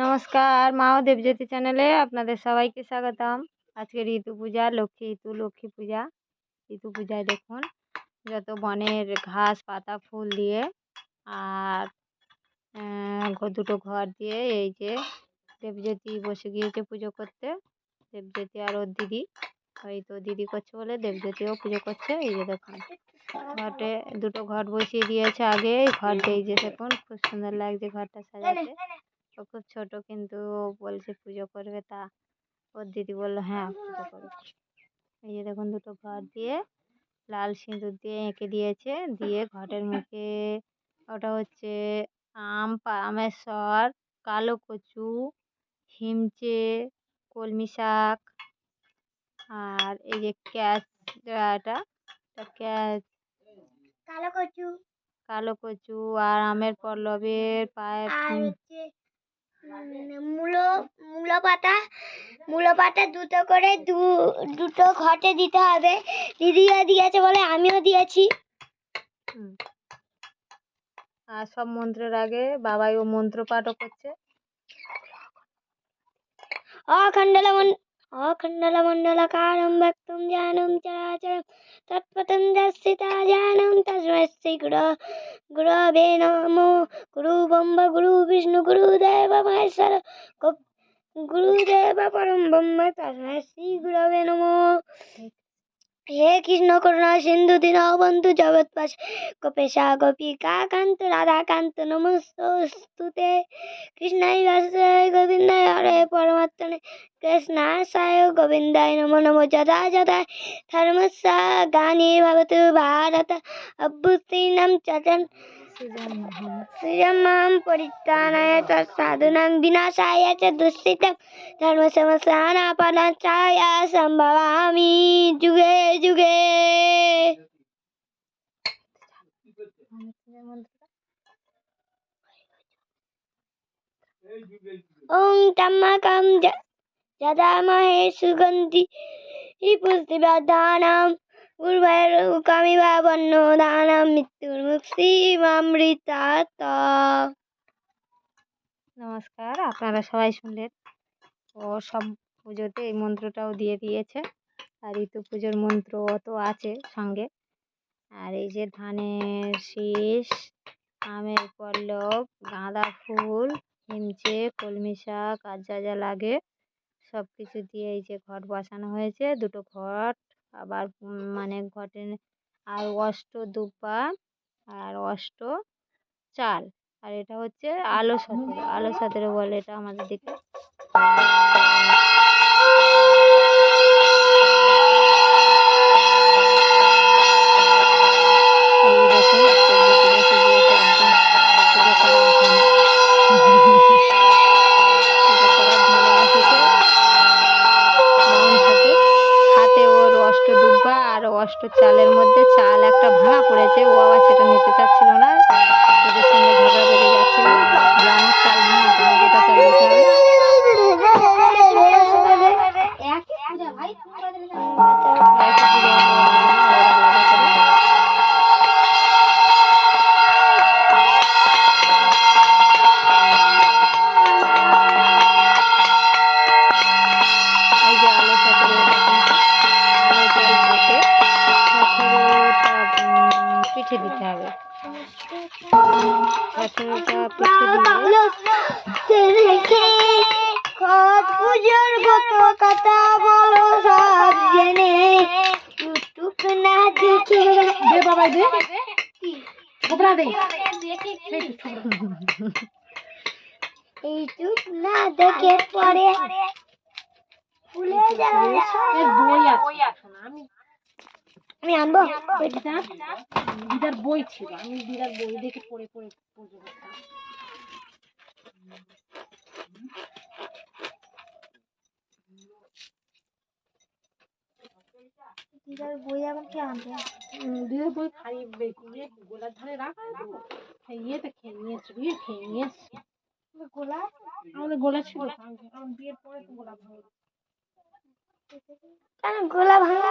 নমস্কার মা ও দেবজ্যোতি চ্যানেলে আপনাদের সবাইকে স্বাগতম। আজকে ঋতু পূজা, লক্ষ্মী ঋতু, লক্ষ্মী পূজা। ঋতু পূজায় দেখুন, যত বনের ঘাস, পাতা, ফুল দিয়ে আর দুটো ঘর দিয়ে এই যে দেবজ্যোতি বসে গিয়েছে পুজো করতে। দেবজ্যোতি আর ওর দিদি। ওই তো দিদি করছে বলে দেবজ্যোতিও পুজো করছে। এই যে দেখুন ঘটে দুটো ঘট বসিয়ে দিয়েছে আগে। ঘর এই যে দেখুন, খুব সুন্দর লাগছে ঘরটা সাজাতে। ও খুব ছোট কিন্তু ও বলছে পুজো করবে তা ওর দিদি বলল হ্যাঁ পুজো করবে। এই যে দেখুন দুটো ঘর দিয়ে লাল সিঁদুর দিয়ে এঁকে দিয়েছে দিয়ে ঘটের মুখে ওটা হচ্ছে আম আমের সর কালো কচু হিমচে কলমি শাক আর এই যে ক্যাচ এটা ক্যাচ কালো কচু। কালো কচু আর আমের পল্লবের পায়ে মূলো মূলো পাতা মূলো পাতা দুটো করে দু দুটো ঘটে দিতে হবে। দিদিও দিয়েছে বলে আমিও দিয়েছি। আর সব মন্ত্রের আগে বাবাই ও মন্ত্র পাঠও করছে। অখণ্ডল ব্যক্তম জ্ঞানম চরাচরম তৎপতম দর্শিতা জ্ঞানম তস্मै শ্রী গুর গুরবে নমো গুরু ব্রহ্ম গুরু বিষ্ণু গুরুদেব পরম ব্রহ্ম তস্मै শ্রী গুরবে নমো হে কৃষ্ণ করুণা সিন্ধু দীন বন্ধু জগৎপাশ গোপেশা গোপিকা কান্ত রাধাকান্ত নমস্তুতে কৃষ্ণাই বাসুদেবায় গোবিন্দায় হরে পরমাত্মনে। কৃষ্ণাশায় গোবিন্দায় নমো নমো যদা যদা ধর্মস্যা গানে ভবতু ভারত। অভ্যুত্থিনাম চচন শ্রীরামাম পরিত্রাণায় তৎসাধুনাং বিনাশায় চ দুষ্কৃতম ধর্মসমস্যানাপনাচায় সম্ভবামি যুগে যুগে। ওং তম্মাকং যদামহে সুগন্ধি পুষ্টিবর্ধনম উর্বরুকমিব বন্য দানম মৃত্যুর্মুক্তিমামৃতাত নমস্কার, আপনারা সবাই শুনলেন ও সব পুজোতে এই মন্ত্রটাও দিয়ে দিয়েছে। আর ঋতু পুজোর মন্ত্র তো আছে সঙ্গে। আর এই যে ধানের শীষ, আমের পল্লব, গাঁদা ফুল হিমচে কলমি শাক আর যা যা লাগে সব কিছু দিয়ে এই যে ঘট বসানো হয়েছে। দুটো ঘট, আবার মানে ঘটে আর অষ্ট দুপা আর অষ্ট চাল। আর এটা হচ্ছে আলো সাথে আলো সাথে বলে এটা আমাদের দিকে আর চালের মধ্যে চাল একটা ভাঙা পড়েছে ও আবার সেটা নিতে চাচ্ছিল না। পিঠে দিতে হবে। সতেরোটা পিঠে দিয়ে পুজোর কত কথা বলো সব জেনে টুক না দেখে দে বাবাই দে। গোবরা দে। এই না দেখে পরে ভুলে যাওয়া বই আছে। আমি আমি আনব? দিদার দিদার বই ছিল। আমি দিদার বই দেখে পড়ে পড়ে পুজো করতাম দিদার বই এখন কে আনবে? দিদার বই খালি বে- ইয়ে গোলার ধারে রাখা সেই ইয়েতে খেয়ে নিয়েছি খেয়ে নিয়েছি। গোলা? আমাদের গোলা ছিল তো, আমি- আমার বিয়ের পরে তো গোলা ভাঙলো কেন গোলা ভাঙা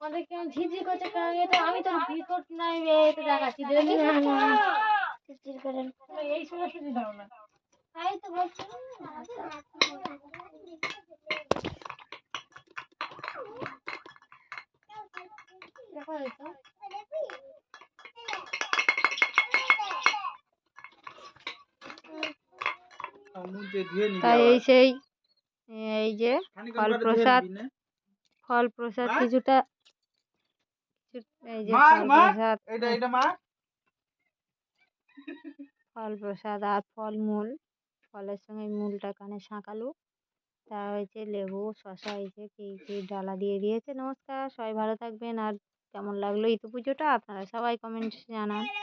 আমাদের কেমন ঝিঝি করছে কারণ এটা আমি তো ভিতর নাই এই দেখাচ্ছি দেখি চিরচির করে। তুমি দাও না। তাই তো বলছি। দেখো এই তাই সেই এই যে ফল প্রসাদ ফল প্রসাদ কিছুটা ফল? প্রসাদ আর ফলমূল ফলের সঙ্গে মূলটা কানে শাঁকালু। তা হয়েছে লেবু শসা হয়েছে কি কি ডালা দিয়ে দিয়েছে। নমস্কার সবাই ভালো থাকবেন। আর কেমন লাগল ইতু পুজোটা? আপনারা সবাই কমেন্টস জানান।